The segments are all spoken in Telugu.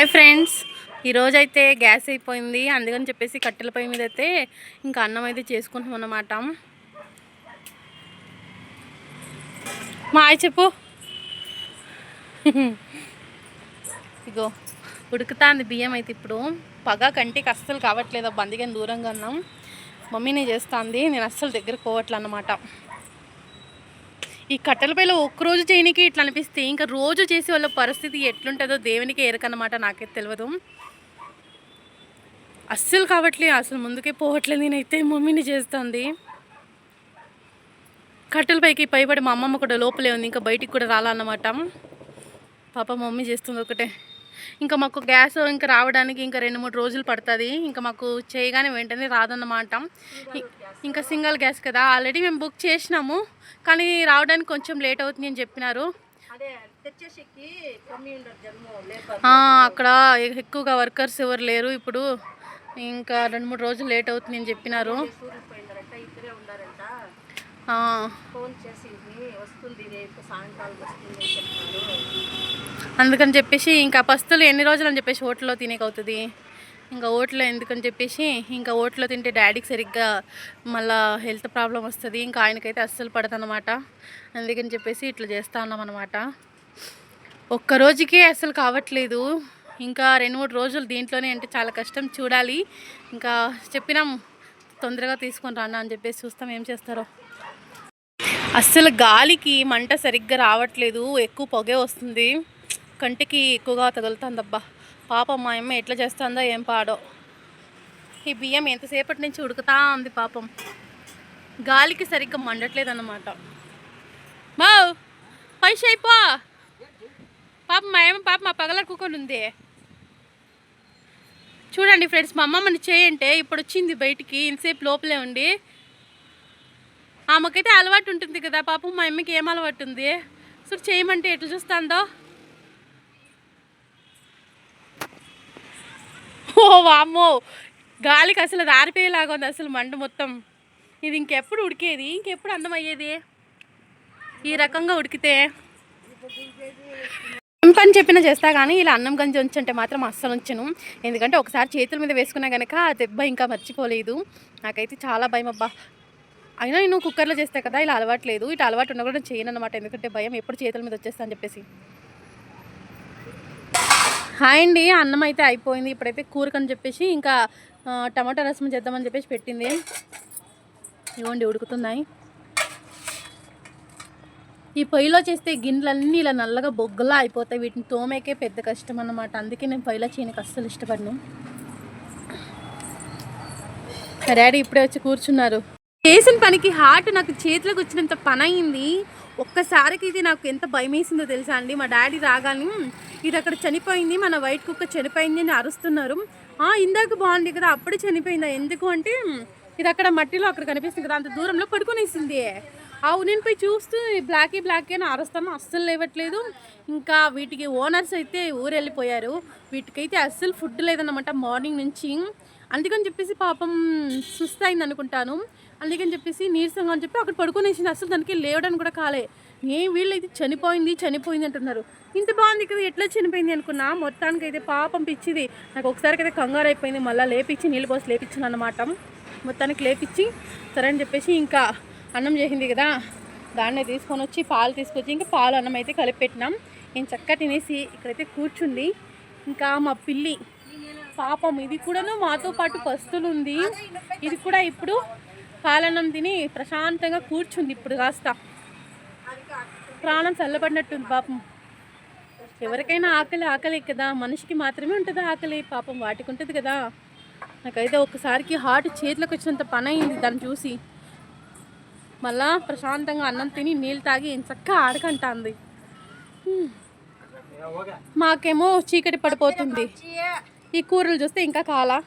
Hi friends. ఈరోజు అయితే గ్యాస్ అయిపోయింది. అందుకని చెప్పేసి కట్టెల పొయ్యి మీద అయితే ఇంకా అన్నం అయితే చేసుకుంటాం అన్నమాట. మా ఆయ చెప్పు. ఇగో ఉడుకుతాంది బియ్యం అయితే ఇప్పుడు. పగ కంటికి అస్సలు కావట్లేదు. బందిగాని దూరంగా ఉన్నాం. మమ్మీనే చేస్తాంది. నేను అస్సలు దగ్గర పోవట్లే అన్నమాట. ఈ కట్టెల పైలో ఒక్కరోజు చేయనికి ఇట్లా అనిపిస్తే ఇంకా రోజు చేసే వాళ్ళ పరిస్థితి ఎట్లుంటుందో దేవునికి ఎరకన్నమాట నాకైతే తెలియదు అస్సలు కావట్లే అసలు ముందుకే పోవట్లేదు నేనైతే మమ్మీని చేస్తుంది. కట్టెల పైకి పైబడి మా అమ్మమ్మ కూడా లోపలే ఉంది ఇంకా బయటికి కూడా రాలన్నమాట. పాప మమ్మీ చేస్తుంది ఒకటే. ఇంకా మాకు గ్యాస్ ఇంకా రావడానికి ఇంకా రెండు మూడు రోజులు పడుతుంది. ఇంకా మాకు చేయగానే వెంటనే రాదన్నమాట. ఇంకా సింగిల్ గ్యాస్ కదా? ఆల్రెడీ మేము బుక్ చేసినాము. కానీ రావడానికి కొంచెం లేట్ అవుతుంది అని చెప్పినారు. అక్కడ ఎక్కువగా వర్కర్స్ ఎవరు లేరు ఇప్పుడు. ఇంకా రెండు మూడు రోజులు లేట్ అవుతుంది అని చెప్పినారు. ఫోన్ చేసింది వస్తుంది రేపు సాయంకాలం వస్తుంది అని చెప్తున్నారు అందుకని చెప్పేసి ఇంకా పస్తులు ఎన్ని రోజులు అని చెప్పేసి హోటల్లో తినేకి అవుతుంది ఇంకా ఓట్లో ఎందుకని చెప్పేసి ఇంకా ఓట్లో తింటే డాడీకి సరిగ్గా మళ్ళా హెల్త్ ప్రాబ్లం వస్తుంది. ఇంకా ఆయనకైతే అస్సలు పడదన్నమాట. అందుకని చెప్పేసి ఇట్లా చేస్తా ఉన్నాం అనమాట ఒక్క రోజుకే అస్సలు కావట్లేదు. ఇంకా రెండు మూడు రోజులు దీంట్లోనే అంటే చాలా కష్టం. చూడాలి. ఇంకా చెప్పినాం తొందరగా తీసుకొని రాండి అని చెప్పేసి చూస్తాం ఏం చేస్తారో. అస్సలు గాలికి మంట సరిగ్గా రావట్లేదు ఎక్కువ పొగే వస్తుంది. కంటికి ఎక్కువగా తగులుతుందబ్బా. పాపం మా అమ్మ ఎట్లా చేస్తుందో ఏం పాడో. ఈ బియ్యం ఎంతసేపటి నుంచి ఉడుకుతా ఉంది పాపం. గాలికి సరిగ్గా మండట్లేదు అన్నమాట మా పైష అయిపో. పాపం మా అమ్మ పాప మా పగల కూకొని ఉంది. చూడండి ఫ్రెండ్స్ మా అమ్మమ్మని చేయంటే ఇప్పుడు వచ్చింది బయటికి ఇంతసేపు లోపలే ఉండి ఆమెకైతే అలవాటు ఉంటుంది కదా పాపం మా అమ్మకి ఏం అలవాటు ఉంది? సో చేయమంటే ఎట్లా చూస్తాందో. ఓ వామ్మో గాలికి అసలు అది ఆరిపోయేలాగా ఉంది అసలు మంట మొత్తం. ఇది ఇంకెప్పుడు ఉడికేది? ఇంకెప్పుడు అందం అయ్యేది ఈ రకంగా ఉడికితే. ఏం పని చెప్పినా చేస్తా కానీ ఇలా అన్నం గంజి ఉంచంటే మాత్రం అస్సలు ఉంచను. ఎందుకంటే ఒకసారి చేతుల మీద వేసుకున్నా కనుక ఆ దెబ్బ ఇంకా మర్చిపోలేదు. నాకైతే చాలా భయం అబ్బా అయినా నేను కుక్కర్లో చేస్తే కదా ఇలా అలవాట్లేదు. ఇటు అలవాటు ఉన్నా కూడా చేయను అనమాట ఎందుకంటే భయం ఎప్పుడు చేతుల మీద వచ్చేస్తా అని చెప్పేసి. హాయ్ అండి అన్నం అయితే అయిపోయింది. ఇప్పుడైతే కూరకని చెప్పేసి ఇంకా టమాటా రసం చేద్దామని చెప్పేసి పెట్టింది. ఇవ్వండి ఉడుకుతున్నాయి. ఈ పొయ్యిలో చేస్తే గిన్నెలన్నీ ఇలా నల్లగా బొగ్గలా అయిపోతాయి. వీటిని తోమేకే పెద్ద కష్టం అన్నమాట. అందుకే నేను పొయ్యిలో చేయనికి అస్సలు ఇష్టపడను. డాడీ ఇప్పుడే వచ్చి కూర్చున్నారు. చేసిన పనికి హార్ట్ నాకు చేతిలోకి వచ్చినంత పని అయింది ఒక్కసారికి ఇది నాకు ఎంత భయం వేసిందో తెలుసా అండి? మా డాడీ రాగానే ఇది అక్కడ చనిపోయింది మన వైట్ కుక్క చనిపోయింది అని అరుస్తున్నారు. ఇందాక బాగుంది కదా అప్పుడే చనిపోయిందా? ఎందుకు అంటే ఇది అక్కడ మట్టిలో అక్కడ కనిపిస్తుంది కదా అంత దూరంలో పడుకునేసింది. అవు నేను పోయి చూస్తూ బ్లాకీ బ్లాకీ అని అరుస్తాను అస్సలు లేవట్లేదు. ఇంకా వీటికి ఓనర్స్ అయితే ఊరు వెళ్ళిపోయారు వీటికైతే అస్సలు ఫుడ్ లేదన్నమాట మార్నింగ్ నుంచి. అందుకని చెప్పేసి పాపం సుస్తయింది అనుకుంటాను అందుకని చెప్పేసి నీరసంగా అని చెప్పి అక్కడ పడుకునేసింది. అసలు దానికి లేవడానికి కూడా కాలే. ఏం వీళ్ళు చనిపోయింది చనిపోయింది అంటున్నారు. ఇంత బాగుంది కదా ఎట్లా చనిపోయింది అనుకున్నా మొత్తానికి అయితే పాపం పిచ్చిది. నాకు ఒకసారికి అయితే కంగారు అయిపోయింది. మళ్ళీ లేపించి నీళ్ళు పోసి లేపించాను అనమాట మొత్తానికి లేపించి సరే అని చెప్పేసి ఇంకా అన్నం చేసింది కదా. దాన్నే తీసుకొని వచ్చి పాలు తీసుకొచ్చి ఇంకా పాలు అన్నం అయితే కలిపెట్టినాం. నేను చక్కగా తినేసి ఇక్కడైతే కూర్చుంది. ఇంకా మా పిల్లి పాపం ఇది కూడాను మాతో పాటు పస్తులు ఉంది ఇది కూడా ఇప్పుడు పాలన్నం తిని ప్రశాంతంగా కూర్చుంది ఇప్పుడు కాస్త. ప్రాణం చల్లబడినట్టుంది పాపం. ఎవరికైనా ఆకలి ఆకలి కదా. మనిషికి మాత్రమే ఉంటుంది ఆకలి. పాపం వాటికి ఉంటుంది కదా. నాకైతే ఒక్కసారికి హార్ట్ చేతిలోకి వచ్చినంత పని అయింది దాన్ని చూసి. మళ్ళా ప్రశాంతంగా అన్నం తిని నీళ్ళు తాగి చక్కగా ఆడకంటుంది. మాకేమో చీకటి పడిపోతుంది. ఈ కూరలు చూస్తే ఇంకా కాలా?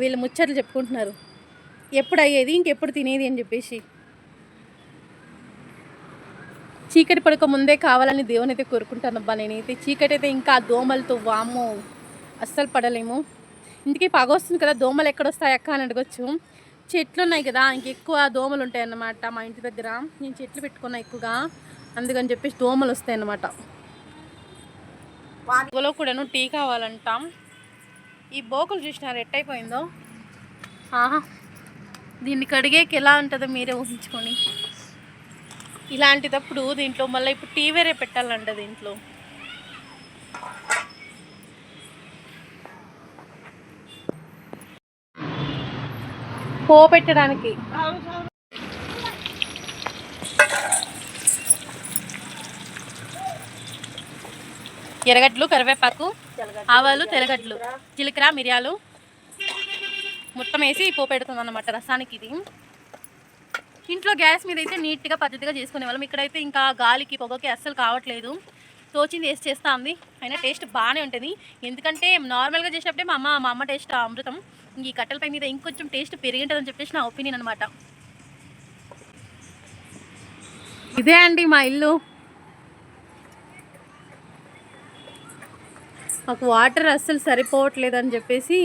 వీళ్ళు ముచ్చట్లు చెప్పుకుంటున్నారు. ఎప్పుడు అయ్యేది ఇంకెప్పుడు తినేది అని చెప్పేసి. చీకటి పడక ముందే కావాలని దేవుని అయితే కోరుకుంటానబ్బా నేనైతే. చీకటి అయితే ఇంకా దోమలతో వాము అస్సలు పడలేము. ఇందుకే పగ వస్తుంది కదా దోమలు ఎక్కడొస్తాయి అక్క అని అడగచ్చు. చెట్లు ఉన్నాయి కదా ఇంకెక్కువ దోమలు ఉంటాయి అన్నమాట మా ఇంటి దగ్గర. నేను చెట్లు పెట్టుకున్నా ఎక్కువగా. అందుకని చెప్పేసి దోమలు వస్తాయి అన్నమాట ఇవ్వలో కూడాను టీ కావాలంటాం. ఈ బోకులు చూసినారు ఎట్టయిపోయిందో? ఆహా. దీన్ని కడిగేకి ఎలా ఉంటుందో మీరే ఊహించుకొని. ఇలాంటిదప్పుడు దీంట్లో మళ్ళీ ఇప్పుడు టీ వేరే పెట్టాలంట దీంట్లో. పో పెట్టడానికి. ఎర్రగడ్డలు కరివేపాకు ఆవాలు తెల్లగడ్డలు జీలకర్ర మిరియాలు మొత్తం వేసి పోపు పెడుతుంది అన్నమాట రసానికి ఇది. ఇంట్లో గ్యాస్ మీద అయితే నీట్గా పద్ధతిగా చేసుకునే వాళ్ళం. ఇక్కడైతే ఇంకా గాలికి పొగకి అస్సలు కావట్లేదు. తోచింది వేసి చేస్తా ఉంది. అయినా టేస్ట్ బాగానే ఉంటుంది. ఎందుకంటే నార్మల్గా చేసినప్పుడే మా అమ్మ మా అమ్మ టేస్ట్ అమృతం. ఇంక ఈ కట్టెలపై మీద ఇంకొంచెం టేస్ట్ పెరిగింటుందని చెప్పేసి నా ఒపీనియన్ అనమాట ఇదే అండి మా ఇల్లు. మాకు వాటర్ అస్సలు సరిపోవట్లేదు అని చెప్పేసి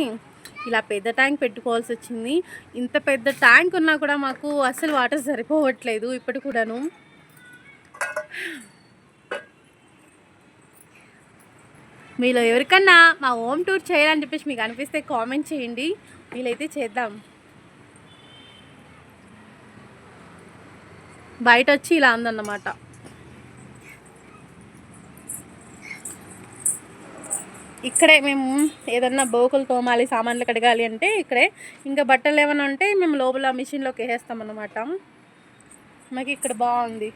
ఇలా పెద్ద ట్యాంక్ పెట్టుకోవాల్సి వచ్చింది. ఇంత పెద్ద ట్యాంక్ ఉన్నా కూడా మాకు అస్సలు వాటర్ సరిపోవట్లేదు ఇప్పటి కూడాను. మీలో ఎవరికన్నా మా హోమ్ టూర్ చేయాలని చెప్పేసి మీకు అనిపిస్తే కామెంట్ చేయండి. వీలైతే చేద్దాం. బయట వచ్చి ఇలా ఉందన్నమాట. ఇక్కడే మేము ఏదన్నా బోకులు తోమాలి సామాన్లు కడగాలి అంటే ఇక్కడే. ఇంకా బట్టలు ఏమైనా ఉంటే మేము లోపల మిషన్లోకి వేసేస్తాం అన్నమాట మాకు ఇక్కడ బాగుంది.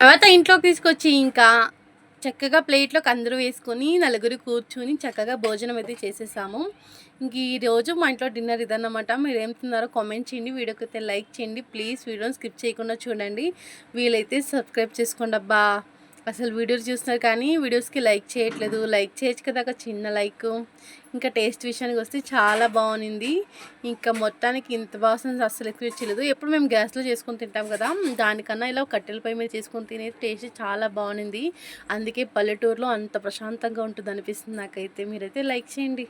తర్వాత ఇంట్లోకి తీసుకొచ్చి ఇంకా చక్కగా ప్లేట్లోకి అందరూ వేసుకొని నలుగురు కూర్చుని చక్కగా భోజనం అయితే చేసేసాము. ఇంక ఈరోజు మా ఇంట్లో డిన్నర్ ఇదన్నమాట. మీరు ఏం తిన్నారో కామెంట్ చేయండి. వీడియోకి అయితే లైక్ చేయండి. ప్లీజ్ వీడియోని స్కిప్ చేయకుండా చూడండి. వీలైతే సబ్స్క్రైబ్ చేసుకోండి అబ్బా. అసలు వీడియోస్ చూస్తున్నారు కానీ వీడియోస్కి లైక్ చేయట్లేదు. లైక్ చేయొచ్చు కదా ఒక చిన్న లైక్. ఇంకా టేస్ట్ విషయానికి వస్తే చాలా బాగుంది. ఇంకా మొత్తానికి ఇంత బాగుంది అస్సలు ఎక్కువ చేయలేదు. ఎప్పుడు మేము గ్యాస్లో చేసుకొని తింటాం కదా దానికన్నా ఇలా కట్టెల మీద చేసుకొని తినే టేస్ట్ చాలా బాగుంది. అందుకే పల్లెటూరులో అంత ప్రశాంతంగా ఉంటుంది అనిపిస్తుంది నాకైతే. మీరైతే లైక్ చేయండి.